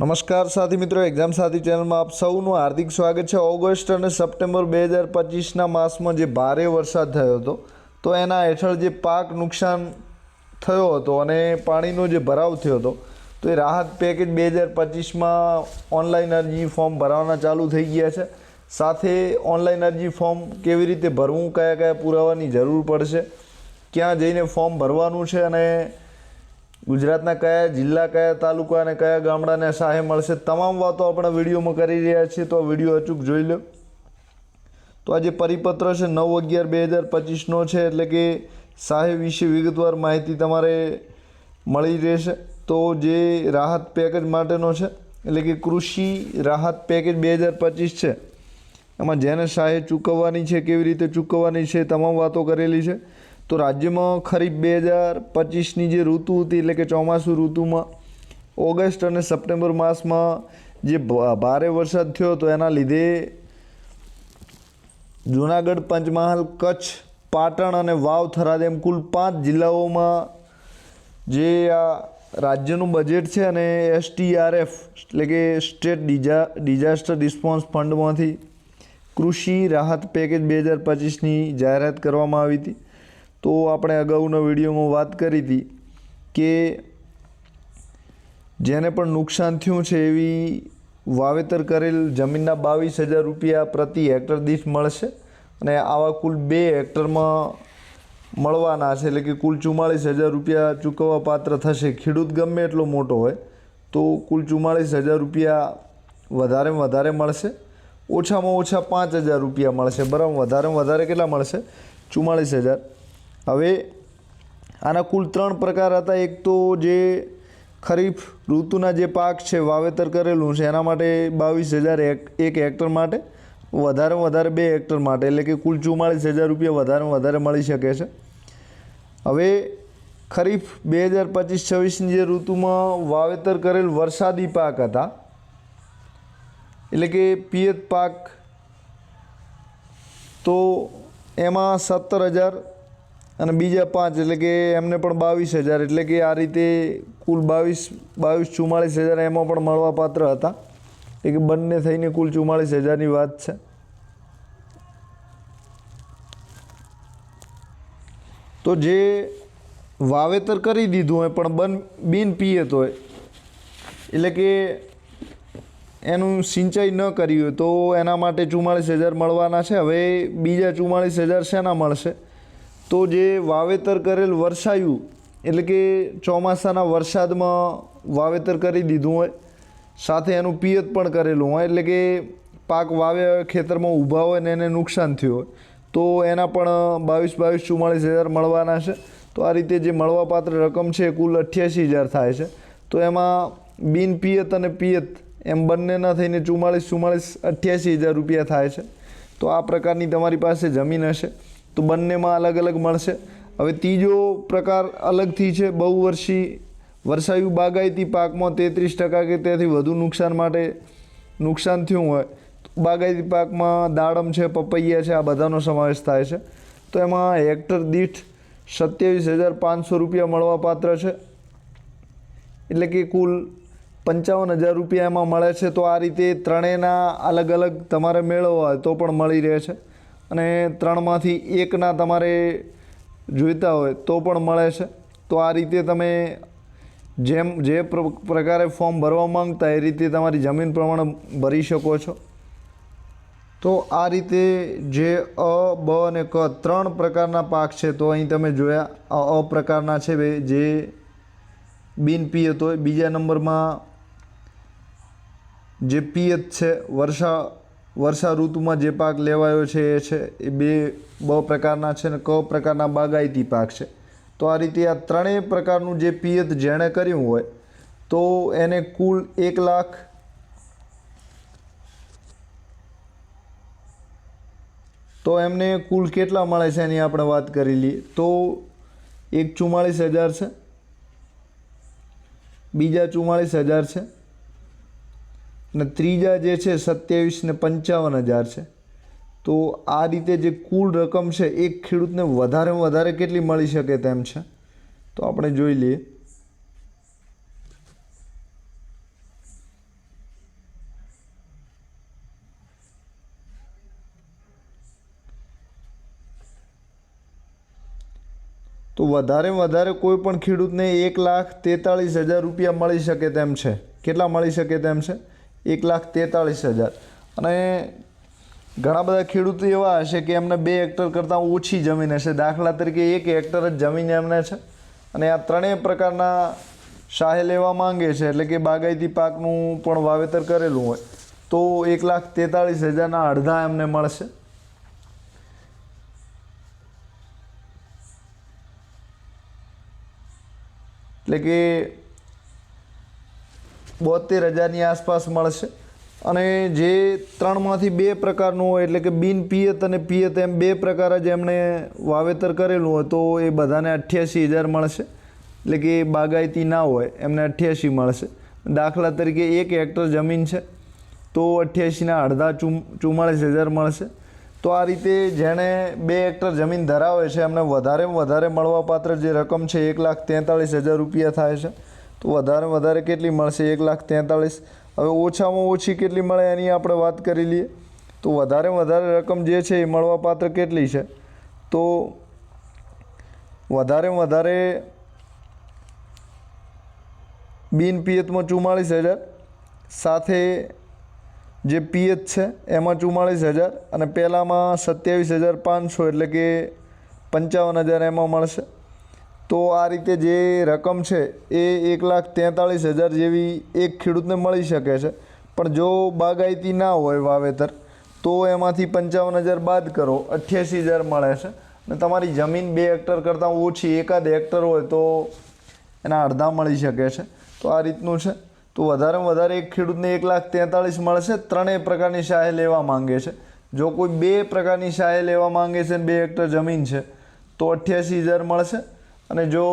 નમસ્કાર સાથી મિત્રો એક્ઝામ સાથી ચેનલમાં આપ સૌનું હાર્દિક સ્વાગત છે. ઓગસ્ટ અને સપ્ટેમ્બર બે હજાર પચીસના માસમાં જે ભારે વરસાદ થયો હતો, તો એના હેઠળ જે પાક નુકસાન થયો હતો અને પાણીનો જે ભરાવ થયો હતો, તો એ રાહત પેકેજ બે હજાર પચીસમાં ઓનલાઈન અરજી ફોર્મ ભરાવાના ચાલુ થઈ ગયા છે. સાથે ઓનલાઈન અરજી ફોર્મ કેવી રીતે ભરવું, કયા કયા પુરાવાની જરૂર પડશે, ક્યાં જઈને ફોર્મ ભરવાનું છે અને ગુજરાતના કયા જિલ્લા, કયા તાલુકા અને કયા ગામડાને સહાય મળશે તમામ વાતો આપણે વિડીયોમાં કરી રહ્યા છીએ, તો આ વીડિયો અચૂક જોઈ લો. તો આ જે પરિપત્ર છે નવ અગિયાર બે હજાર પચીસનો છે, એટલે કે સહાય વિશે વિગતવાર માહિતી તમારે મળી રહેશે. તો જે રાહત પેકેજ માટેનો છે, એટલે કે કૃષિ રાહત પેકેજ બે હજાર પચીસ છે, એમાં જેને સહાય ચૂકવવાની છે, કેવી રીતે ચૂકવવાની છે, તમામ વાતો કરેલી છે. તો રાજ્યમાં ખરીફ બે હજાર પચીસની જે ઋતુ હતી, એટલે કે ચોમાસું ઋતુમાં, ઓગસ્ટ અને સપ્ટેમ્બર માસમાં જે ભારે વરસાદ થયો તો એના લીધે જૂનાગઢ, પંચમહાલ, કચ્છ, પાટણ અને વાવ થરાદ એમ કુલ પાંચ જિલ્લાઓમાં જે આ રાજ્યનું બજેટ છે અને એસટીઆરએફ, એટલે કે સ્ટેટ ડિઝા, ડિઝાસ્ટર રિસ્પોન્સ ફંડમાંથી કૃષિ રાહત પેકેજ બે હજાર પચીસની જાહેરાત કરવામાં આવી હતી. તો આપણે અગાઉના વિડીયોમાં વાત કરી હતી કે જેને પણ નુકસાન થયું છે એવી વાવેતર કરેલ જમીનના બાવીસ હજાર રૂપિયા પ્રતિ હેક્ટર દીઠ મળશે અને આવા કુલ બે હેક્ટરમાં મળવાના છે, એટલે કે કુલ ચુમ્માળીસ હજાર રૂપિયા ચૂકવવા પાત્ર થશે. ખેડૂત ગમે એટલો મોટો હોય, તો કુલ ચુમ્માળીસ હજાર રૂપિયા વધારેમાં વધારે મળશે. ઓછામાં ઓછા પાંચ હજાર રૂપિયા મળશે. બરાબર? વધારેમાં વધારે કેટલા મળશે? ચુમ્માળીસ હજાર. હવે આના કુલ ત્રણ પ્રકાર હતા. એક તો જે ખરીફ ઋતુના જે પાક છે, વાવેતર કરેલું છે, એના માટે બાવીસ હજાર એક હેક્ટર માટે વધારે વધારે બે હેક્ટર માટે, એટલે કે કુલ ચુમ્માળીસ હજાર રૂપિયા વધારે વધારે મળી શકે છે. હવે ખરીફ બે હજાર પચીસ છવ્વીસની જે ઋતુમાં વાવેતર કરેલ વરસાદી પાક હતા, એટલે કે પિયત પાક, તો એમાં સત્તર હજાર અને બીજા પાંચ, એટલે કે એમને પણ બાવીસ હજાર, એટલે કે આ રીતે કુલ બાવીસ બાવીસ ચુમ્માળીસ હજાર એમાં પણ મળવાપાત્ર હતા. એટલે કે બંને થઈને કુલ ચુમ્માળીસ હજારની વાત છે. તો જે વાવેતર કરી દીધું હોય, પણ બન, બિન પિયત હોય, એટલે કે એનું સિંચાઈ ન કરી હોય, તો એના માટે ચુમ્માળીસ હજાર મળવાના છે. હવે બીજા ચુમ્માળીસ હજાર શેના મળશે? તો જે વાવેતર કરેલ વરસાયું એટલે કે ચોમાસાના વરસાદમાં વાવેતર કરી દીધું હોય, સાથે એનું પિયત પણ કરેલું હોય, એટલે કે પાક હોય, ખેતરમાં ઊભા હોય ને એને નુકસાન થયું હોય, તો એના પણ બાવીસ બાવીસ ચુમ્માળીસ હજાર મળવાના છે. તો આ રીતે જે મળવાપાત્ર રકમ છે એ કુલ અઠ્યાસી હજાર થાય છે. તો એમાં બિન પિયત અને પિયત એમ બંનેના થઈને ચુમ્માળીસ ચુમ્માળીસ, અઠ્યાસી હજાર રૂપિયા થાય છે. તો આ પ્રકારની તમારી પાસે જમીન હશે. તો બંનેમાં અલગ અલગ મળશે. હવે ત્રીજો પ્રકાર અલગથી છે, બહુવર્ષી વર્ષાયુ બાગાયતી પાકમાં તેત્રીસ ટકા કે તેથી વધુ નુકસાન માટે નુકસાન થયું હોય. બાગાયતી પાકમાં દાડમ છે, પપૈયા છે, આ બધાનો સમાવેશ થાય છે. તો એમાં હેક્ટર દીઠ સત્યાવીસ હજાર પાંચસો રૂપિયા મળવાપાત્ર છે. એટલે કે કુલ પંચાવન હજાર રૂપિયા એમાં મળે છે. તો આ રીતે ત્રણેયના અલગ અલગ તમારે મેળવવા હોય તો પણ મળી રહે છે. અને ત્રણમાંથી એકના તમારે જોઈતા હોય તો પણ મળે છે. તો આ રીતે તમે જેમ, જે પ્ર- પ્રકારે ફોર્મ ભરવા માંગતા એ રીતે તમારી જમીન પ્રમાણે ભરી શકો છો. તો આ રીતે જે અ, બ અને ક ત્રણ પ્રકારના પાક છે તો અહીં તમે જોયા અ પ્રકારના છે બે, જે બિન પિયત હોય. બીજા નંબરમાં જે પિયત છે, વર્ષા વર્ષા ઋતુમાં જે પાક લેવાયો છે એ છે, એ બે બ પ્રકારના છે અને ક પ્રકારના બાગાયતી પાક છે. તો આ રીતે આ ત્રણેય પ્રકારનું જે પિયત જેણે કર્યું હોય, તો એને કુલ એક લાખ તો એમને કુલ કેટલા મળે છે એની આપણે વાત કરી લઈએ. તો એક ચુમ્માળીસ હજાર છે, બીજા ચુમ્માળીસ હજાર છે અને ત્રીજા જે છે, સત્યાવીસ ને પંચાવન હજાર છે. તો આ રીતે જે કુલ રકમ છે એ ખેડૂતને વધારેમાં વધારે કેટલી મળી શકે તેમ છે? તો આપણે જોઈ લઈએ. તો વધારે વધારે કોઈ પણ ખેડૂતને એક લાખ તેતાળીસ હજાર રૂપિયા મળી શકે તેમ છે. કેટલા મળી શકે તેમ છે? એક લાખ તેતાળીસ હજાર. અને ઘણા બધા ખેડૂતો એવા હશે કે એમને બે હેક્ટર કરતાં ઓછી જમીન હશે. દાખલા તરીકે એક હેક્ટર જ જમીન એમને છે. અને આ ત્રણેય પ્રકારના શાહે લેવા માંગે છે, એટલે કે બાગાયતી પાકનું પણ વાવેતર કરેલું હોય, તો એક લાખ તેતાળીસ હજારના અડધા એમને મળશે. એટલે કે બોતેર હજારની આસપાસ મળશે. અને જે ત્રણમાંથી બે પ્રકારનું હોય, એટલે કે બિન પિયત અને પિયત એમ બે પ્રકાર જ એમણે વાવેતર કરેલું હોય, તો એ બધાને અઠ્યાસી હજાર મળશે. એટલે કે એ બાગાયતી ના હોય, એમને અઠ્યાસી મળશે. દાખલા તરીકે એક હેક્ટર જમીન છે, તો અઠ્યાસીના અડધા ચુમ ચુમ્માળીસ હજાર મળશે. તો આ રીતે જેણે બે હેક્ટર જમીન ધરાવે છે, એમને વધારેમાં વધારે મળવાપાત્ર જે રકમ છે, એક લાખ તેતાળીસ હજાર રૂપિયા થાય છે. વધારે વધારે કેટલી મળશે? એક લાખ તેતાળીસ. હવે ઓછામાં ઓછી કેટલી મળે એની આપણે વાત કરી લઈએ. તો વધારે વધારે રકમ જે છે એ મળવાપાત્ર કેટલી છે? તો વધારે વધારે બિન પિયતમાં ચુમ્માળીસ હજાર, સાથે જે પિયત છે એમાં ચુમ્માળીસ હજાર અને પહેલાંમાં સત્યાવીસ હજાર પાંચસો એટલે કે પંચાવન હજાર એમાં મળશે. તો આ રીતે જે રકમ છે એ એક લાખ તેતાળીસ હજાર જેવી એક ખેડૂતને મળી શકે છે. પણ જો બાગાયતી ના હોય વાવેતર, તો એમાંથી પંચાવન હજાર બાદ કરો, અઠ્યાસી હજાર મળે છે. અને તમારી જમીન બે હેક્ટર કરતાં ઓછી, એકાદ હેક્ટર હોય તો એના અડધા મળી શકે છે. તો આ રીતનું છે. તો વધારેમાં વધારે એક ખેડૂતને એક લાખ તેતાળીસ મળશે, ત્રણેય પ્રકારની શાહે લેવા માંગે છે. જો કોઈ બે પ્રકારની શાહે લેવા માંગે છે ને બે હેક્ટર જમીન છે, તો અઠ્યાસી હજાર મળશે. અને જો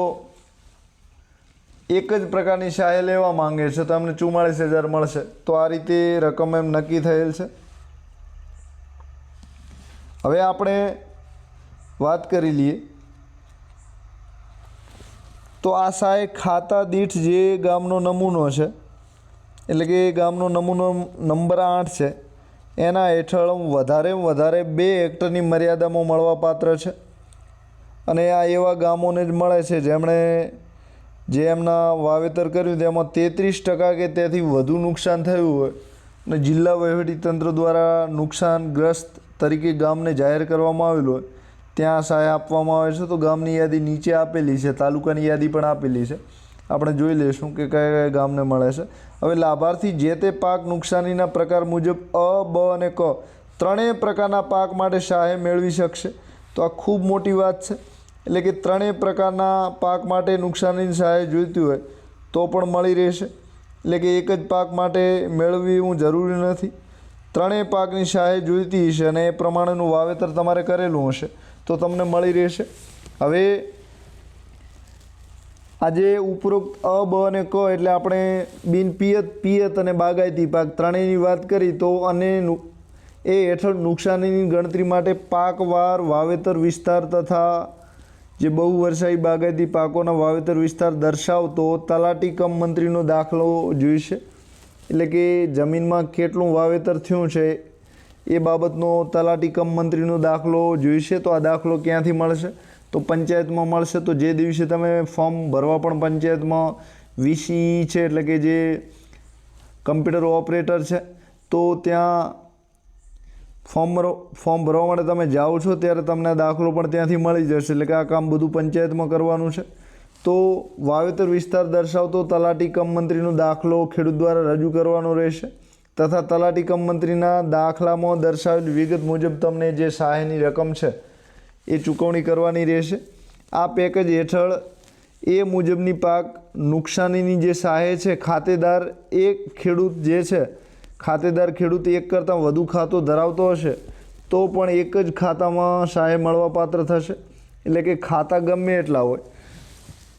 એક જ પ્રકારની શાહે લેવા માંગે છે, તો એમને ચુમ્માળીસ હજાર મળશે. તો આ રીતે રકમ એમ નક્કી થયેલ છે. હવે આપણે વાત કરી લઈએ. તો આ સહાય ખાતા દીઠ જે ગામનો નમૂનો છે, એટલે કે ગામનો નમૂનો નંબર આઠ છે, એના હેઠળ વધારે વધારે બે હેક્ટરની મર્યાદામાં મળવાપાત્ર છે. અને આ એવા ગામોને જ મળે છે જેમણે જે એમના વાવેતર કર્યું તેમાં તેત્રીસ ટકા કે તેથી વધુ નુકસાન થયું હોય અને જિલ્લા વહીવટીતંત્ર દ્વારા નુકસાનગ્રસ્ત તરીકે ગામને જાહેર કરવામાં આવેલું હોય, ત્યાં સહાય આપવામાં આવે છે. તો ગામની યાદી નીચે આપેલી છે, તાલુકાની યાદી પણ આપેલી છે. આપણે જોઈ લઈશું કે કયા કયા ગામને મળે છે. હવે લાભાર્થી જે તે પાક નુકસાનીના પ્રકાર મુજબ અ, બ અને ક ત્રણેય પ્રકારના પાક માટે સહાય મેળવી શકશે. તો આ ખૂબ મોટી વાત છે. એટલે કે ત્રણેય પ્રકારના પાક માટે નુકસાનીની સહાય જોઈતી હોય તો પણ મળી રહેશે. એટલે કે એક જ પાક માટે મેળવવી હું જરૂરી નથી. ત્રણેય પાકની સહાય જોઈતી હશે અને એ પ્રમાણેનું વાવેતર તમારે કરેલું હશે તો તમને મળી રહેશે. હવે આજે ઉપરોક્ત અ, બ અને ક એટલે આપણે બિન પિયત પિયત અને બાગાયતી પાક ત્રણેયની વાત કરી તો અને એ હેઠળ નુકસાનીની ગણતરી માટે પાકવાર, વાવેતર વિસ્તાર તથા જે બહુ વર્ષાયી બાગાયતી પાકોના વાવેતર વિસ્તાર દર્શાવતો તલાટી કમ મંત્રીનો દાખલો જોઈશે. એટલે કે જમીનમાં કેટલું વાવેતર થયું છે એ બાબતનો તલાટી કમ મંત્રીનો દાખલો જોઈશે. તો આ દાખલો ક્યાંથી મળશે? તો પંચાયતમાં મળશે. તો જે દિવસે તમે ફોર્મ ભરવા પણ પંચાયતમાં વીસી છે, એટલે કે જે કમ્પ્યુટર ઓપરેટર છે, તો ત્યાં ફોર્મ ભરો, ફોર્મ ભરવા માટે તમે જાઓ છો ત્યારે તમને દાખલો પણ ત્યાંથી મળી જશે. એટલે કે આ કામ બધું પંચાયતમાં કરવાનું છે. તો વાવેતર વિસ્તાર દર્શાવતો તલાટી કમ મંત્રીનો દાખલો ખેડૂત દ્વારા રજૂ કરવાનો રહેશે. તથા તલાટી કમ મંત્રીના દાખલામાં દર્શાવેલ વિગત મુજબ તમને જે સહાયની રકમ છે એ ચૂકવણી કરવાની રહેશે. આ પેકેજ હેઠળ એ મુજબની પાક નુકસાનીની જે સહાય છે, ખાતેદાર એ ખેડૂત જે છે ખાતેદાર ખેડૂત એક કરતાં વધુ ખાતો ધરાવતો હશે, તો પણ એક જ ખાતામાં સહાય મળવાપાત્ર થશે. એટલે કે ખાતા ગમે એટલા હોય.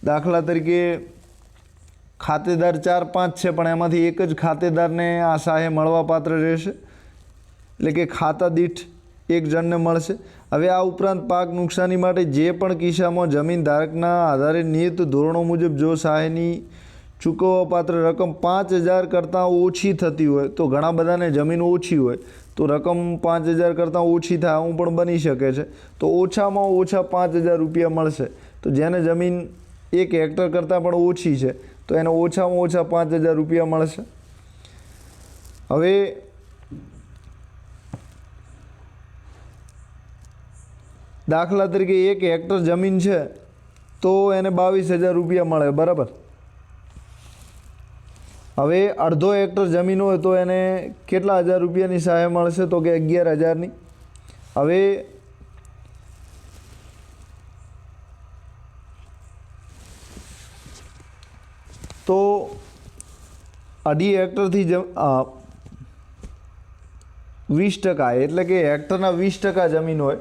દાખલા તરીકે ખાતેદાર ચાર પાંચ છે, પણ એમાંથી એક જ ખાતેદારને આ સહાય મળવાપાત્ર રહેશે. એટલે કે ખાતા દીઠ એક જણને મળશે. હવે આ ઉપરાંત પાક નુકસાની માટે જે પણ કિસ્સામાં જમીન ધારકના આધારે નિયત ધોરણો મુજબ જો સહાયની ચૂકવવાપાત્ર રકમ પાંચ હજાર કરતાં ઓછી થતી હોય, તો ઘણા બધાને જમીન ઓછી હોય, તો રકમ પાંચ હજાર કરતાં ઓછી થાય, આવું પણ બની શકે છે. તો ઓછામાં ઓછા પાંચ હજાર રૂપિયા મળશે. તો જેને જમીન એક હેક્ટર કરતાં પણ ઓછી છે, તો એને ઓછામાં ઓછા પાંચ હજાર રૂપિયા મળશે. હવે દાખલા તરીકે એક હેક્ટર જમીન છે, તો એને બાવીસ હજાર રૂપિયા મળે, બરાબર? હવે અડધો હેક્ટર જમીન હોય તો એને કેટલા હજાર રૂપિયાની સહાય મળશે તો કે અગિયાર હજારની? હવે તો અઢી હેક્ટરથી જ વીસ ટકા, એટલે કે હેક્ટરના વીસ ટકા જમીન હોય,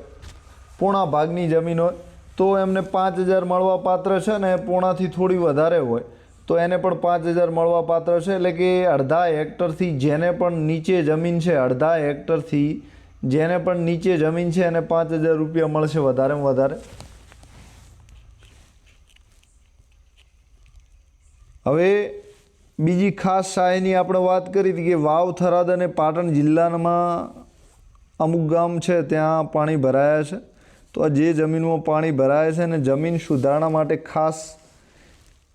પોણા ભાગની જમીન હોય, તો એમને પાંચ હજાર મળવા પાત્ર છે ને પોણાથી થોડી વધારે હોય. તો એને પણ પાંચ હજાર મળવા પાત્ર છે. એટલે કે અડધા હેક્ટરથી જેને પણ નીચે જમીન છે, અડધા હેક્ટરથી જેને પણ નીચે જમીન છે, એને પાંચ હજાર રૂપિયા મળશે વધારેમાં વધારે. હવે બીજી ખાસ સહાયની આપણે વાત કરી હતી કે વાવ, થરાદ અને પાટણ જિલ્લામાં અમુક ગામ છે, ત્યાં પાણી ભરાયા છે. તો જે જમીનમાં પાણી ભરાયા છે અને જમીન સુધારણા માટે ખાસ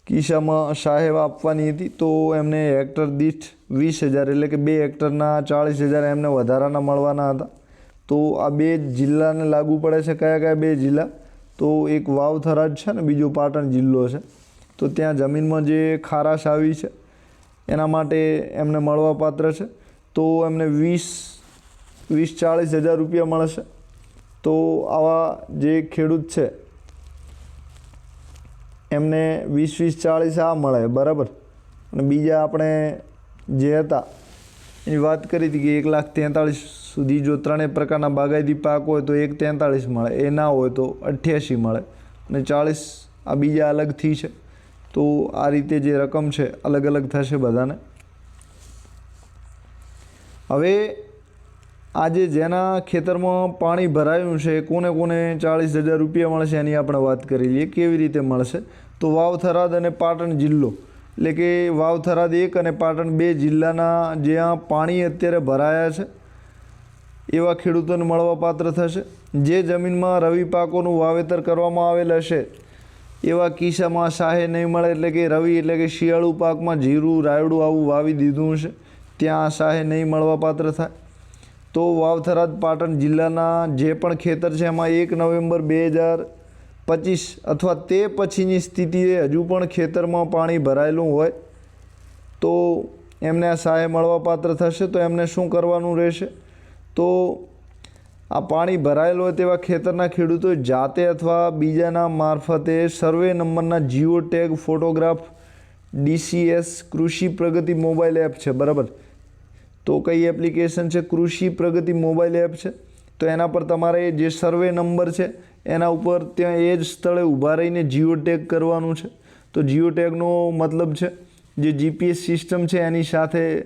કિસ્સામાં શાહેબ આપવાની હતી તો એમને હેક્ટર દીઠ વીસ હજાર, એટલે કે બે હેક્ટરના ચાળીસ હજાર એમને વધારાના મળવાના હતા. તો આ બે જિલ્લાને લાગુ પડે છે કયા કયા બે જિલ્લા? તો એક વાવ થરાદ છે ને, બીજો પાટણ જિલ્લો છે. તો ત્યાં જમીનમાં જે ખારાશ આવી છે, એના માટે એમને મળવાપાત્ર છે. તો એમને વીસ વીસ ચાળીસ હજાર રૂપિયા મળશે. તો આવા જે ખેડૂત છે એમને વીસ વીસ ચાળીસ આ મળે, બરાબર? અને બીજા આપણે જે હતા, એની વાત કરી હતી કે એક લાખ તેતાળીસ સુધી જો ત્રણેય પ્રકારના બાગાયતી પાક હોય તો એક તેતાળીસ મળે, એ ના હોય તો અઠ્યાસી મળે. અને ચાળીસ આ બીજા અલગથી છે. તો આ રીતે જે રકમ છે, અલગ અલગ થશે બધાને. હવે આજે જેના ખેતરમાં પાણી ભરાયું છે, કોને કોને ચાળીસ હજાર રૂપિયા મળશે એની આપણે વાત કરી લઈએ, કેવી રીતે મળશે? તો વાવ થરાદ અને પાટણ જિલ્લો, એટલે કે વાવ થરાદ એક અને પાટણ બે જિલ્લાના જ્યાં પાણી અત્યારે ભરાયા છે, એવા ખેડૂતોને મળવાપાત્ર થશે. જે જમીનમાં રવિ પાકોનું વાવેતર કરવામાં આવેલ હશે, એવા કિસ્સામાં સાહે નહીં મળે, એટલે કે રવિ, એટલે કે શિયાળુ પાકમાં જીરું, રાયડું આવું વાવી દીધું છે ત્યાં સાહે નહીં મળવાપાત્ર થાય. તો વાવથરાદ પાટણ જિલ્લાના જે પણ ખેતર છે, એમાં એક નવેમ્બર બે હજાર પચીસ અથવા તે પછીની સ્થિતિએ હજુ પણ ખેતરમાં પાણી ભરાયેલું હોય, તો એમને આ સહાય મળવાપાત્ર થશે. તો એમને શું કરવાનું રહેશે? તો આ પાણી ભરાયેલું હોય તેવા ખેતરના ખેડૂતો જાતે અથવા બીજાના મારફતે સર્વે નંબરના જીઓ ટેગ ફોટોગ્રાફ ડીસીએસ કૃષિ પ્રગતિ મોબાઈલ એપ છે, બરાબર? તો કઈ એપ્લિકેશન છે? કૃષિ પ્રગતિ મોબાઈલ એપ છે. તો એના પર તમારે જે સર્વે નંબર છે, એના ઉપર ત્યાં એ જ સ્થળે ઊભા રહીને જીઓ ટેગ કરવાનું છે. તો જીઓ ટેગનો મતલબ છે, જે જીપીએસ સિસ્ટમ છે, એની સાથે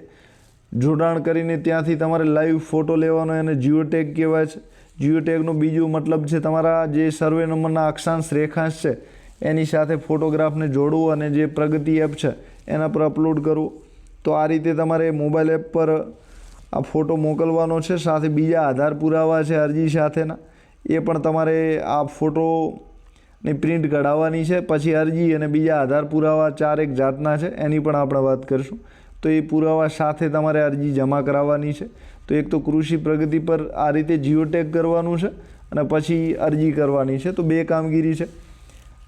જોડાણ કરીને ત્યાંથી તમારે લાઈવ ફોટો લેવાનો એને જીઓ ટેગ કહેવાય છે. જીઓ ટેગનો બીજો મતલબ છે, તમારા જે સર્વે નંબરના અક્ષાંશ, રેખાંશ છે, એની સાથે ફોટોગ્રાફને જોડવું અને જે પ્રગતિ એપ છે, એના પર અપલોડ કરવું. તો આ રીતે તમારે મોબાઈલ એપ પર આ ફોટો મોકલવાનો છે, સાથે બીજા આધાર પુરાવા છે અરજી સાથેના. એ પણ તમારે આ ફોટોની પ્રિન્ટ કઢાવવાની છે, પછી અરજી અને બીજા આધાર પુરાવા ચારેક જાતના છે, એની પણ આપણે વાત કરીશું. તો એ પુરાવા સાથે તમારે અરજી જમા કરાવવાની છે. તો એક તો કૃષિ પ્રગતિ પર આ રીતે જીઓટેગ કરવાનું છે અને પછી અરજી કરવાની છે. તો બે કામગીરી છે.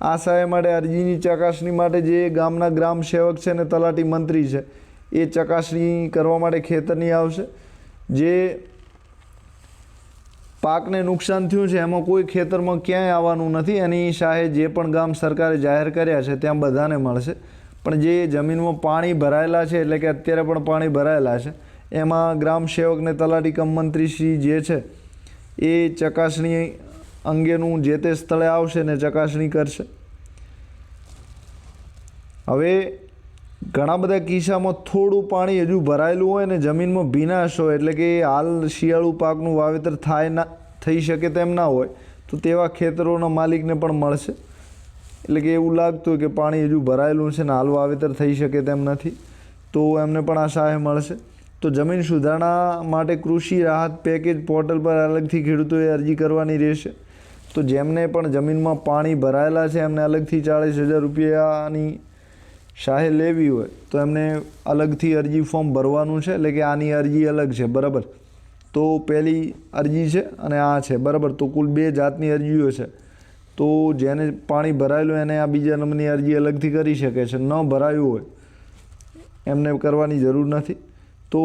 આ સહાય માટે અરજીની ચકાસણી માટે જે ગામના ગ્રામ સેવક છે અને તલાટી મંત્રી છે એ ચકાસણી કરવા માટે ખેતરની આવશે. જે પાકને નુકસાન થયું છે, એમાં કોઈ ખેતરમાં ક્યાંય આવવાનું નથી. એની સહાય જે પણ ગામ સરકારે જાહેર કર્યા છે, ત્યાં બધાને મળશે. પણ જે જમીનમાં પાણી ભરાયેલા છે, એટલે કે અત્યારે પણ પાણી ભરાયેલા છે, એમાં ગ્રામ સેવકને તલાટી કમ મંત્રીશ્રી જે છે, એ ચકાસણી અંગેનું જે તે સ્થળે આવશે ને ચકાસણી કરશે. હવે ઘણા બધા કિસ્સામાં થોડું પાણી હજુ ભરાયેલું હોય ને જમીનમાં ભીનાશ હોય, એટલે કે હાલ શિયાળુ પાકનું વાવેતર થાય ના, થઈ શકે તેમ ના હોય, તો તેવા ખેતરોના માલિકને પણ મળશે. એટલે કે એવું લાગતું હોય કે પાણી હજુ ભરાયેલું છે ને હાલ વાવેતર થઈ શકે તેમ નથી, તો એમને પણ આ સહાય મળશે. તો જમીન સુધારણા માટે કૃષિ રાહત પેકેજ પોર્ટલ પર અલગથી ખેડૂતોએ અરજી કરવાની રહેશે. તો જેમને પણ જમીનમાં પાણી ભરાયેલા છે, એમને અલગથી ચાળીસ હજાર રૂપિયાની સહાય લેવી હોય તો એમને અલગથી અરજી ફોર્મ ભરવાનું છે, એટલે કે આની અરજી અલગ છે, બરાબર? તો પહેલી અરજી છે અને આ છે, બરાબર? તો કુલ બે જાતની અરજીઓ છે. તો જેને પાણી ભરાયેલું એને આ બીજા નંબરની અરજી અલગથી કરી શકે છે. ન ભરાયું હોય, એમને કરવાની જરૂર નથી. તો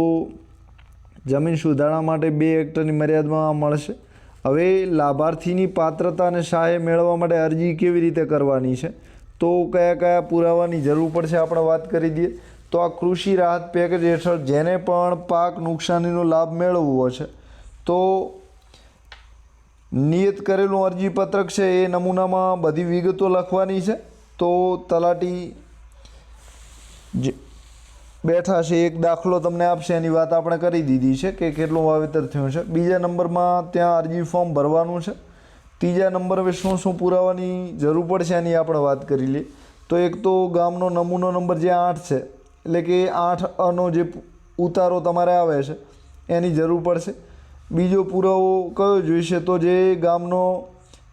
જમીન સુધારણા માટે બે હેક્ટરની મર્યાદામાં મળશે. હવે લાભાર્થીની પાત્રતા અને સહાય મેળવવા માટે અરજી કેવી રીતે કરવાની છે? તો કયા કયા પુરાવાની જરૂર પડશે આપણે વાત કરી દઈએ. તો આ કૃષિ રાહત પેકેજ હેઠળ જેને પણ પાક નુકસાનીનો લાભ મેળવવો છે, તો નિયત કરેલું અરજીપત્રક છે એ નમૂનામાં બધી વિગતો લખવાની છે. તો તલાટી બેઠા છે, એક દાખલો તમને આપશે, એની વાત આપણે કરી દીધી છે કે કેટલું વાવેતર થયું છે. બીજા નંબરમાં ત્યાં અરજી ફોર્મ ભરવાનું છે. ત્રીજા નંબર હવે શું શું પુરાવાની જરૂર પડશે એની આપણે વાત કરી લઈએ. તો એક તો ગામનો નમૂનો નંબર જે આઠ છે, એટલે કે આઠ અનો જે ઉતારો તમારે આવે છે, એની જરૂર પડશે. બીજો પુરાવો કયો જોઈશે તો જે ગામનો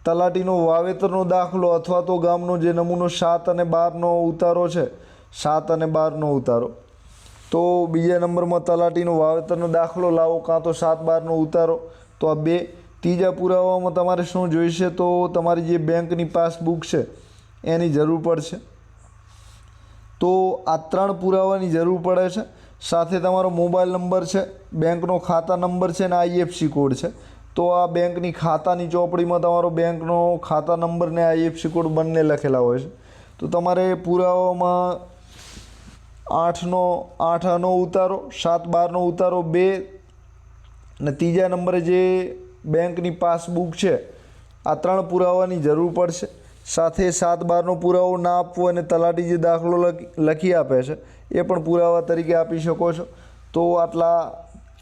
તલાટીનો વાવેતરનો દાખલો અથવા તો ગામનો જે નમૂનો સાત અને બારનો ઉતારો છે, સાત અને બારનો ઉતારો. તો બીજા નંબરમાં તલાટીનો વાવેતરનો દાખલો લાવો, કાં તો સાત બારનો ઉતારો, તો આ બે ત્રીજા પુરાવામાં તમારે શું જોઈશે તો તમારી જે બેંકની પાસબુક છે, એની જરૂર પડશે. તો આ ત્રણ પુરાવાની જરૂર પડે છે. સાથે તમારો મોબાઈલ નંબર છે, બેંકનો ખાતા નંબર છે અને આઈએફસી કોડ છે. તો આ બેંકની ખાતાની ચોપડીમાં તમારો બેંકનો ખાતા નંબર ને આઈએફસી કોડ બંને લખેલા હોય છે. તો તમારે પુરાવામાં આઠનો આઠનો ઉતારો, સાત બારનો ઉતારો, બે અને ત્રીજા નંબરે જે બેંકની પાસબુક છે, આ ત્રણ પુરાવાની જરૂર પડશે. સાથે સાત બારનો પુરાવો ના આપવો અને તલાટી જે દાખલો લખી આપે છે, એ પણ પુરાવા તરીકે આપી શકો છો. તો આટલા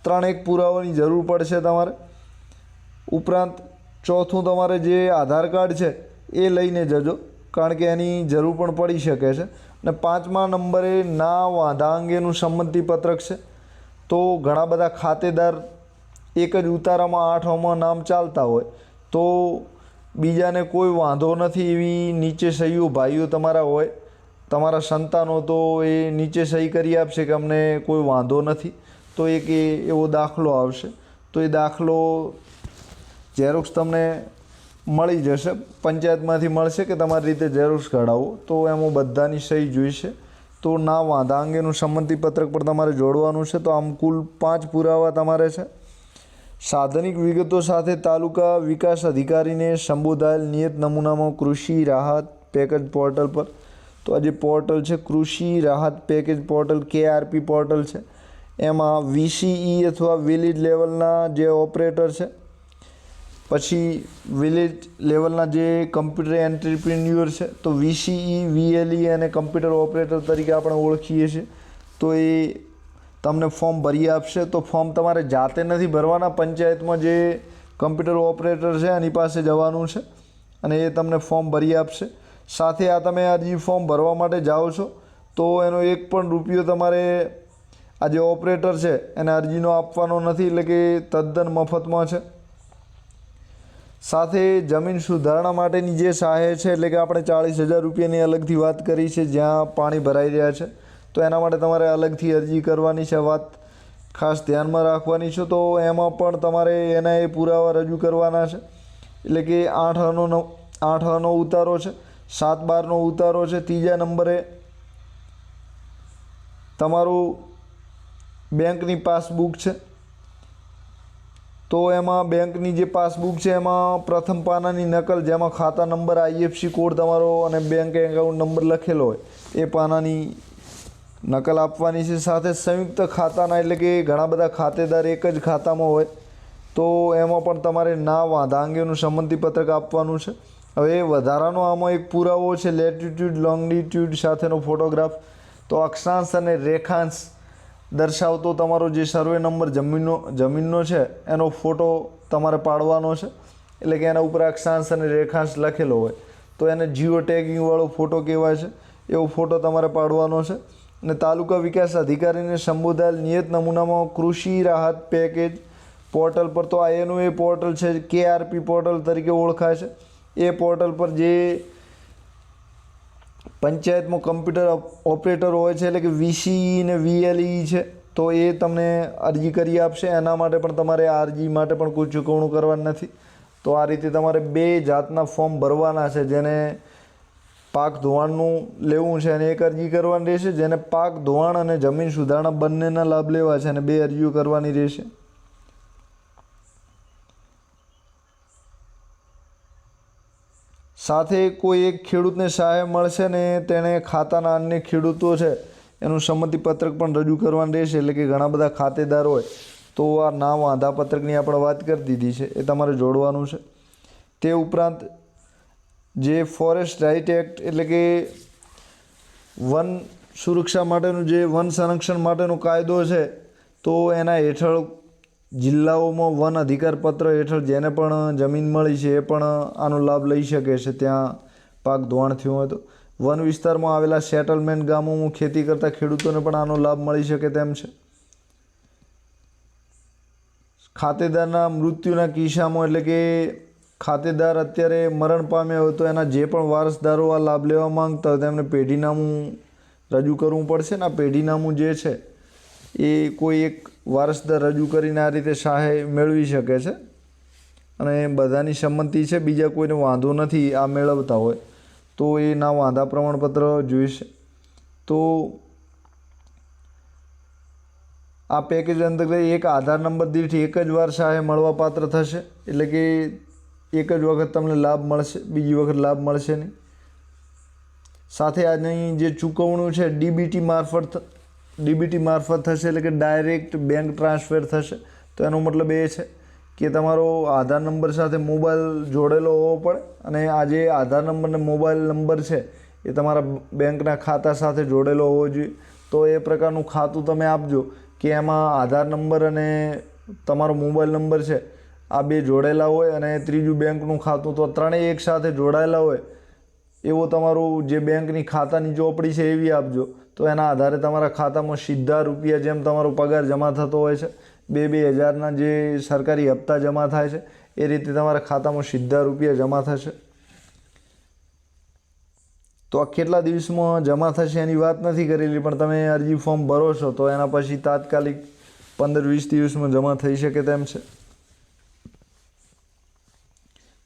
ત્રણેક પુરાવાની જરૂર પડશે તમારે. ઉપરાંત ચોથું તમારે જે આધાર કાર્ડ છે, એ લઈને જજો, કારણ કે એની જરૂર પણ પડી શકે છે. અને પાંચમા નંબરે ના વાંધા અંગેનું સંમતિપત્રક છે. તો ઘણા બધા ખાતેદાર એક જ ઉતારામાં આઠમાં નામ ચાલતા હોય, તો બીજાને કોઈ વાંધો નથી એવી નીચે સહીઓ ભાઈઓ તમારા હોય. તમારા સંતાનો તો એ નીચે સહી કરી આપશે કે અમને કોઈ વાંધો નથી. તો એક એ એવો દાખલો આવશે. તો એ દાખલો ઝેરોક્ષ તમને મળી જશે. પંચાયતમાંથી મળશે કે તમારી રીતે ઝેરોક્ષ કઢાવો. તો એમાં બધાની સહી જોઈશે. તો ના વાંધા અંગેનું સંમતિપત્રક પણ તમારે જોડવાનું છે. તો આમ કુલ પાંચ પુરાવા તમારે છે. સાધનિક વિગતો સાથે તાલુકા વિકાસ અધિકારીને સંબોધાયેલ નિયત નમૂનામાં કૃષિ રાહત પેકેજ પોર્ટલ પર. તો આ જે પોર્ટલ છે, કૃષિ રાહત પેકેજ પોર્ટલ, કેઆરપી પોર્ટલ છે, એમાં વીસીઈ અથવા વિલેજ લેવલના જે ઓપરેટર છે, પછી વિલેજ લેવલના જે કમ્પ્યુટર એન્ટરપ્રિન્યુઅર છે, તો વીસીઈ, વીએલઈ અને કમ્પ્યુટર ઓપરેટર તરીકે આપણે ઓળખીએ છીએ. તો એ તમને ફોર્મ ભરી આપશે, તો ફોર્મ તમારે જાતે નથી ભરવાના. પંચાયતમાં જે કમ્પ્યુટર ઓપરેટર છે, એની પાસે જવાનું છે અને એ તમને ફોર્મ ભરી આપશે. સાથે આ તમે અરજી ફોર્મ ભરવા માટે જાઓ છો, તો એનો એક પણ રૂપિયો તમારે આ જે ઓપરેટર છે, એને અરજીનો આપવાનો નથી, એટલે કે તદ્દન મફતમાં છે. સાથે જમીન સુધારણા માટેની જે સહાય છે, એટલે કે આપણે ચાળીસ હજાર રૂપિયાની અલગથી વાત કરી છે, જ્યાં પાણી ભરાઈ રહ્યા છે. તો એના માટે તમારે અલગથી અરજી કરવાની છે, વાત ખાસ ધ્યાનમાં રાખવાની છે. તો એમાં પણ તમારે એના એ પુરાવા રજૂ કરવાના છે. એટલે કે આઠ અનો આઠ અનો ઉતારો છે, સાત બારનો ઉતારો છે. ત્રીજા નંબરે તમારું બેંકની પાસબુક છે. તો એમાં બેંકની જે પાસબુક છે, એમાં પ્રથમ પાનાની નકલ, જેમાં ખાતા નંબર, આઈએફસી કોડ તમારો અને બેંક એકાઉન્ટ નંબર લખેલો હોય, એ પાનાની નકલ આપવાની છે. સાથે સંયુક્ત ખાતાના એટલે કે ઘણા બધા ખાતેદાર એક જ ખાતામાં હોય. તો એમાં પણ તમારે ના વાંધા અંગેનું સંમતિપત્રક આપવાનું છે. હવે વધારાનો આમાં એક પુરાવો છે, લેટિટ્યૂડ, લોંગિટ્યૂડ સાથેનો ફોટોગ્રાફ. તો અક્ષાંશ અને રેખાંશ દર્શાવતો તમારો જે સર્વે નંબર જમીનનો જમીનનો છે, એનો ફોટો તમારે પાડવાનો છે. એટલે કે એના ઉપર અક્ષાંશ અને રેખાંશ લખેલો હોય. તો એને જીઓ ટેગિંગવાળો ફોટો કહેવાય છે. એવો ફોટો તમારે પાડવાનો છે. અને તાલુકા વિકાસ અધિકારીને સંબોધાયેલ નિયત નમૂનામાં કૃષિ રાહત પેકેજ પોર્ટલ પર તો આ એનું એ પોર્ટલ છે, કેઆરપી પોર્ટલ તરીકે ઓળખાય છે. એ પોર્ટલ પર જે પંચાયતમાં કમ્પ્યુટર ઓપરેટર હોય છે, એટલે કે વીસી ને વીએલઈ છે, તો એ તમને અરજી કરી આપશે. એના માટે પણ તમારે આ અરજી માટે પણ કોઈ ચૂકવણું કરવાની નથી. તો આ રીતે તમારે બે જાતના ફોર્મ ભરવાના છે, જેને પાક ધોવાણનું લેવું છે અને એક અરજી કરવાની રહેશે, જેને પાક ધોવાણ અને જમીન સુધારણા બંનેના લાભ લેવા છે અને બે અરજીઓ કરવાની રહેશે. સાથે કોઈ એક ખેડૂતને સહાય મળશે ને તેણે ખાતાના અન્ય ખેડૂતો છે, એનું સંમતિપત્રક પણ રજૂ કરવાનું રહેશે, એટલે કે ઘણા બધા ખાતેદાર હોય, તો આ નામ આધાપત્રકની આપણે વાત કરી દીધી છે, એ તમારે જોડવાનું છે. તે ઉપરાંત જે ફોરેસ્ટ રાઇટ એક્ટ એટલે કે વન સુરક્ષા માટેનું જે વન સંરક્ષણ માટેનો કાયદો છે, તો એના હેઠળ જિલ્લાઓમાં વન અધિકાર પત્ર હેઠળ જેને પણ જમીન મળી છે એ પણ આનો લાભ લઈ શકે છે. ત્યાં પાક ધોવાણ થયું હોય તો. વન વિસ્તારમાં આવેલા સેટલમેન્ટ ગામોમાં ખેતી કરતા ખેડૂતોને પણ આનો લાભ મળી શકે તેમ છે. ખાતેદારના મૃત્યુના કિસ્સામાં એટલે કે ખાતેદાર અત્યારે મરણ પામ્યા હોય તો એના જે પણ વારસદારો આ લાભ લેવા માંગતા હોય તેમને પેઢીનામું રજૂ કરવું પડશે ને આ પેઢીનામું જે છે એ કોઈ એક વારસદાર રજૂ કરીને આ રીતે સહાય મેળવી શકે છે. અને બધાની સંમતિ છે, બીજા કોઈને વાંધો નથી આ મેળવતા હોય તો એ ના વાંધા પ્રમાણપત્ર જોઈશે. તો આ પેકેજ અંતર્ગત એક આધાર નંબર દીઠ એક જ વાર સહાય મળવાપાત્ર થશે. એટલે કે એક જ વખત તમને લાભ મળશે, બીજી વખત લાભ મળશે નહીં. સાથે આની જે ચૂકવણું છે, ડીબીટી મારફત ડીબીટી મારફત થશે એટલે કે ડાયરેક્ટ બેંક ટ્રાન્સફર થશે. તો એનો મતલબ એ છે કે તમારો આધાર નંબર સાથે મોબાઈલ જોડેલો હોવો પડે અને આ જે આધાર નંબરને મોબાઈલ નંબર છે એ તમારા બેંકના ખાતા સાથે જોડેલો હોવો જોઈએ. તો એ પ્રકારનું ખાતું તમે આપજો કે એમાં આધાર નંબર અને તમારો મોબાઈલ નંબર છે આ બે જોડેલા હોય અને ત્રીજું બેંકનું ખાતું, તો ત્રણેય એક સાથે જોડાયેલા હોય, એવો તમારું જે બેંકની ખાતાની ચોપડી છે એવી આપજો. તો એના આધારે તમારા ખાતામાં સીધા રૂપિયા જેમ તમારો પગાર જમા થતો હોય છે, બે બે હજારના જે સરકારી હપ્તા જમા થાય છે, એ રીતે તમારા ખાતામાં સીધા રૂપિયા જમા થશે. તો આ કેટલા દિવસમાં જમા થશે એની વાત નથી કરેલી, પણ તમે અરજી ફોર્મ ભરો છો, તો એના પછી તાત્કાલિક પંદર વીસ દિવસમાં જમા થઈ શકે તેમ છે.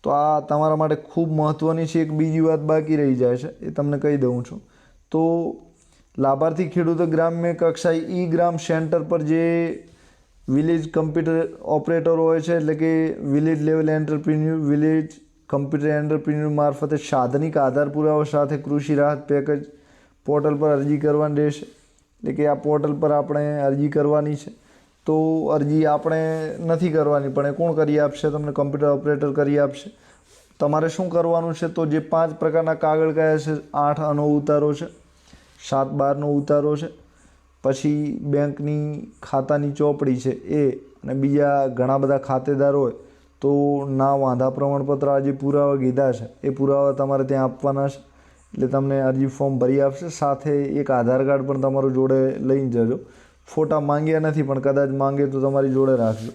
તો આ તમારા માટે ખૂબ મહત્ત્વની છે, એક બીજી વાત બાકી રહી જાય છે, એ તમને કહી દઉં છું. તો લાભાર્થી ખેડૂતો ગ્રામ્ય કક્ષાએ ઈ ગ્રામ સેન્ટર પર જે વિલેજ કમ્પ્યુટર ઓપરેટર હોય છે, એટલે કે village level entrepreneur, village computer entrepreneur મારફતે સાધનિક આધાર પુરાવા સાથે કૃષિ રાહત પેકેજ પોર્ટલ પર અરજી કરવાની રહેશે. એટલે કે આ પોર્ટલ પર આપણે અરજી કરવાની છે. તો અરજી આપણે નથી કરવાની, પણ એ કોણ કરી આપશે? તમને કમ્પ્યુટર ઓપરેટર કરી આપશે. તમારે શું કરવાનું છે? તો જે પાંચ પ્રકારના કાગળ કયા છે? આઠ આનો ઉતારો છે, સાત બારનો ઉતારો છે, પછી બેંકની ખાતાની ચોપડી છે એ, અને બીજા ઘણા બધા ખાતેદાર હોય, તો ના વાંધા પ્રમાણપત્ર આ જે પુરાવા કીધા છે, એ પુરાવા તમારે ત્યાં આપવાના છે. એટલે તમને અરજી ફોર્મ ભરી આપશે. સાથે એક આધાર કાર્ડ પણ તમારું જોડે લઈને જજો. ફોટા માંગ્યા નથી, પણ કદાચ માંગે તો તમારી જોડે રાખજો.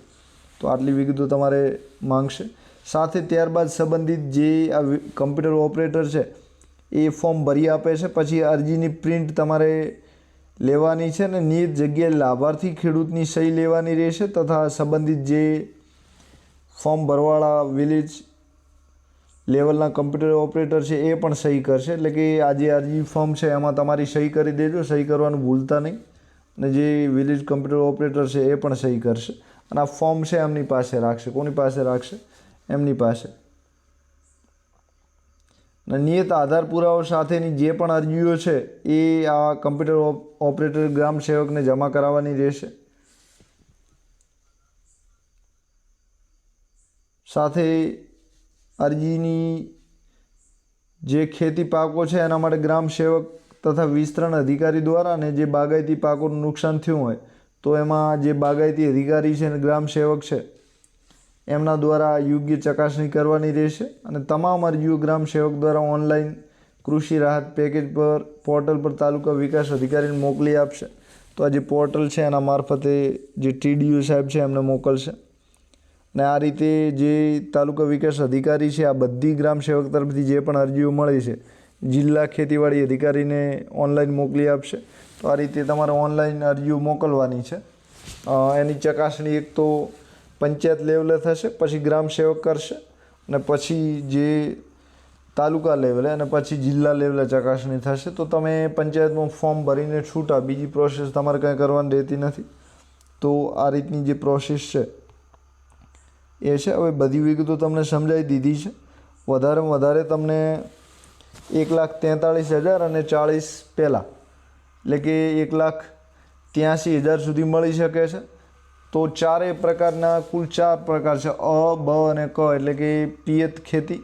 તો આટલી વિગતો તમારે માંગશે. સાથે ત્યારબાદ સંબંધિત જે આ કમ્પ્યુટર ઓપરેટર છે, એ ફોર્મ ભરી આપે છે. પછી અરજીની પ્રિન્ટ તમારે લેવાની છે ને નિયત જગ્યાએ લાભાર્થી ખેડૂતની સહી લેવાની રહેશે તથા સંબંધિત જે ફોર્મ ભરવાળા વિલેજ લેવલના કમ્પ્યુટર ઓપરેટર છે એ પણ સહી કરશે. એટલે કે આ જે અરજી ફોર્મ છે, એમાં તમારી સહી કરી દેજો. સહી કરવાનું ભૂલતા નહીં. અને જે વિલેજ કમ્પ્યુટર ઓપરેટર છે એ પણ સહી કરશે. અને આ ફોર્મ છે એમની પાસે રાખશે. કોની પાસે રાખશે? એમની પાસે. અને નિયત આધાર પુરાવો સાથેની જે પણ અરજીઓ છે એ આ કમ્પ્યુટર ઓપરેટર ગ્રામ સેવકને જમા કરાવવાની રહેશે. સાથે અરજીની જે ખેતી પાકો છે એના માટે ગ્રામ સેવક તથા વિસ્તરણ અધિકારી દ્વારા અને જે બાગાયતી પાકોનું નુકસાન થયું હોય, તો એમાં જે બાગાયતી અધિકારી છે અને ગ્રામ સેવક છે, એમના દ્વારા યોગ્ય ચકાસણી કરવાની રહેશે અને તમામ અરજીઓ ગ્રામ સેવક દ્વારા ઓનલાઈન કૃષિ રાહત પેકેજ પર, પોર્ટલ પર તાલુકા વિકાસ અધિકારીને મોકલી આપશે. તો આ જે પોર્ટલ છે એના મારફતે જે ટીડીયુ સાહેબ છે એમને મોકલશે. ને આ રીતે જે તાલુકા વિકાસ અધિકારી છે, આ બધી ગ્રામ સેવક તરફથી જે પણ અરજીઓ મળી છે જિલ્લા ખેતીવાડી અધિકારીને ઓનલાઈન મોકલી આપશે. તો આ રીતે તમારે ઓનલાઈન અરજીઓ મોકલવાની છે. એની ચકાસણી એક તો પંચાયત લેવલે થશે, પછી ગ્રામ સેવક કરશે, અને પછી જે તાલુકા લેવલે અને પછી જિલ્લા લેવલે ચકાસણી થશે. તો તમે પંચાયતમાં ફોર્મ ભરીને છૂટા, બીજી પ્રોસેસ તમારે કંઈ કરવાની રહેતી નથી. તો આ રીતની જે પ્રોસેસ છે, એ છે. હવે બધી વિગતો તમને સમજાવી દીધી છે. વધારેમાં વધારે તમને એક લાખ તેતાળીસ હજાર અને ચાળીસ પહેલાં. એટલે કે એક લાખ ત્યાંસી હજાર સુધી મળી શકે છે. તો ચારેય પ્રકારના કુલ ચાર પ્રકાર છે. અ, બ અને ક, એટલે કે પિયત ખેતી,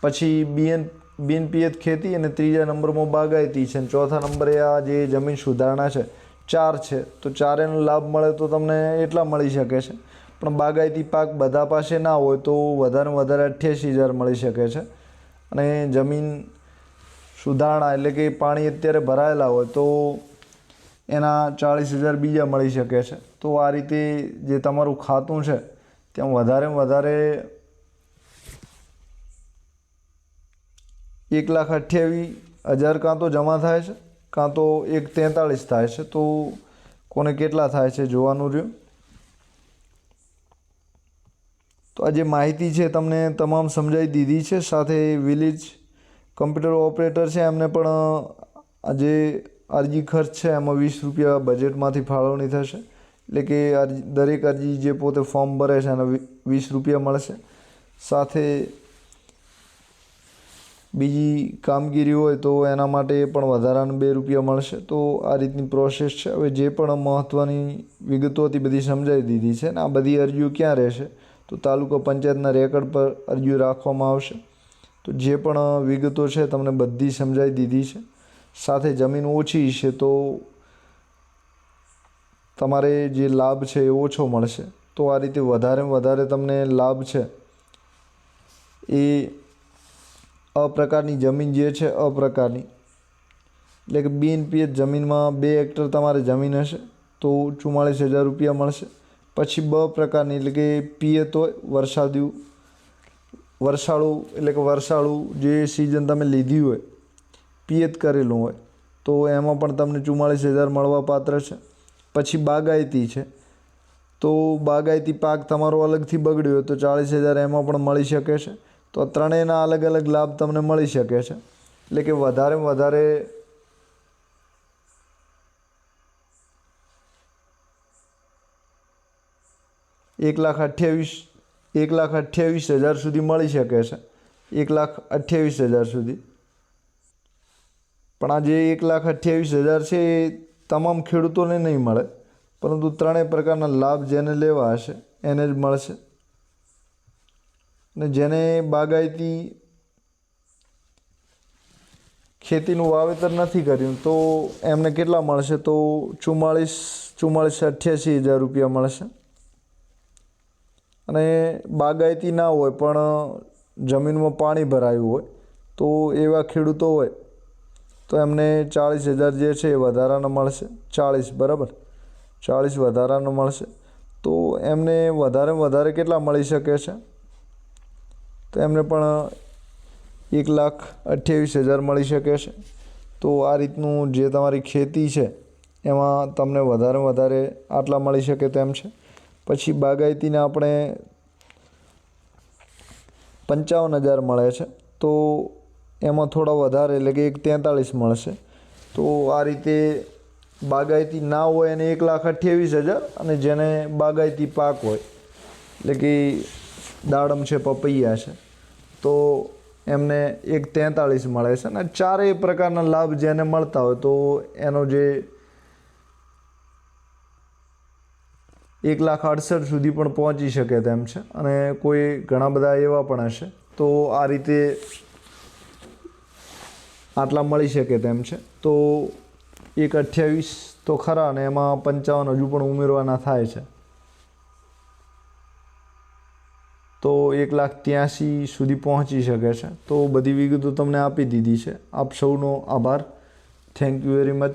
પછી બીએન બિનપિયત ખેતી અને ત્રીજા નંબરમાં બાગાયતી છે. અને ચોથા નંબરે આ જે જમીન સુધારણા છે, ચાર છે. તો ચારેનો લાભ મળે તો તમને એટલા મળી શકે છે. પણ બાગાયતી પાક બધા પાસે ના હોય તો વધારે વધારે અઠ્યાસી હજાર મળી શકે છે. અને જમીન સુધારણા એટલે કે પાણી અત્યારે ભરાયેલા હોય તો એના ચાળીસ હજાર બીજા મળી શકે છે. તો આ રીતે જે તમારું ખાતું છે ત્યાં વધારેમાં વધારે એક લાખ અઠ્યાવીસ હજાર કાં તો જમા થાય છે, કાં તો એક તેતાળીસ થાય છે. તો કોને કેટલા થાય છે જોવાનું રહ્યું. તો આ જે માહિતી છે, તમને તમામ સમજાવી દીધી છે. સાથે વિલેજ કમ્પ્યુટર ઓપરેટર છે, એમને પણ જે અરજી ખર્ચ છે, એમાં વીસ રૂપિયા બજેટમાંથી ફાળવણી થશે. એટલે કે અરજી, દરેક અરજી જે પોતે ફોર્મ ભરે છે, એને વીસ રૂપિયા મળશે. સાથે બીજી કામગીરી હોય તો એના માટે પણ વધારાના બે રૂપિયા મળશે. તો આ રીતની પ્રોસેસ છે. હવે જે પણ મહત્ત્વની વિગતો હતી, બધી સમજાવી દીધી છે ને, આ બધી અરજીઓ ક્યાં રહેશે? તો તાલુકા પંચાયતના રેકર્ડ પર અરજીઓ રાખવામાં આવશે. તો જે પણ વિગતો છે તમને બધી સમજાવી દીધી છે. સાથે જમીન ઓછી છે તો તમારે જે લાભ છે એ ઓછો મળશે. તો આ રીતે વધારે વધારે તમને લાભ છે. એ અપ્રકારની જમીન જે છે અપ્રકારની. એટલે કે બિનપીએચ જમીનમાં બે હેક્ટર તમારે જમીન હશે તો ચુમ્માળીસ હજાર રૂપિયા મળશે. પછી બ પ્રકારની એટલે કે પિયત હોય વરસાદી વરસાળું, એટલે કે વર્ષાળું જે સિઝન તમે લીધી હોય, પિયત કરેલું હોય, તો એમાં પણ તમને ચુમ્માળીસ હજાર મળવા પાત્ર છે. પછી બાગાયતી છે. તો બાગાયતી પાક તમારો અલગથી બગડ્યો તો ચાળીસ હજાર એમાં પણ મળી શકે છે. તો ત્રણેયના અલગ અલગ લાભ તમને મળી શકે છે. એટલે કે વધારેમાં વધારે એક લાખ અઠ્યાવીસ એક લાખ અઠ્યાવીસ હજાર સુધી મળી શકે છે. એક લાખ અઠ્યાવીસ હજાર સુધી. પણ આ જે એક લાખ અઠ્યાવીસ હજાર છે, એ તમામ ખેડૂતોને નહીં મળે. પરંતુ ત્રણેય પ્રકારના લાભ જેને લેવા હશે, એને જ મળશે. ને જેને બાગાયતી ખેતીનું વાવેતર નથી કર્યું, તો એમને કેટલા મળશે? તો ચુમ્માળીસ ચુમ્માળીસ, અઠ્યાસી હજાર રૂપિયા મળશે. અને બાગાયતી ના હોય પણ જમીનમાં પાણી ભરાયું હોય, તો એવા ખેડૂતો હોય, તો એમને ચાળીસ હજાર જે છે એ વધારાના મળશે. ચાળીસ, બરાબર? ચાળીસ વધારાનો મળશે. તો એમને વધારે વધારે કેટલા મળી શકે છે? તો એમને પણ એક લાખ અઠ્યાવીસ હજાર મળી શકે છે. તો આ રીતનું જે તમારી ખેતી છે, એમાં તમને વધારે વધારે આટલા મળી શકે તેમ છે. પછી બાગાયતીને આપણે પંચાવન હજાર મળે છે. તો એમાં થોડા વધારે એટલે કે એક તેતાળીસ મળશે. તો આ રીતે બાગાયતી ના હોય એને એક લાખ અઠ્યાવીસ હજાર અને જેને બાગાયતી પાક હોય, એટલે કે દાડમ છે, પપૈયા છે, તો એમને એક તેતાળીસ મળે છે. અને ચારેય પ્રકારના લાભ જેને મળતા હોય તો એનો જે એક લાખ અડસઠ સુધી પણ પહોંચી શકે તેમ છે. અને કોઈ ઘણા બધા એવા પણ હશે, તો આ રીતે આટલા મળી શકે તેમ છે. તો એક અઠ્યાવીસ તો ખરા અને એમાં પંચાવન હજુ પણ ઉમેરવાના થાય છે. તો એક લાખ ત્યાંસી સુધી પહોંચી શકે છે. તો બધી વિગતો તમને આપી દીધી છે. આપ સૌનો આભાર. Thank you very much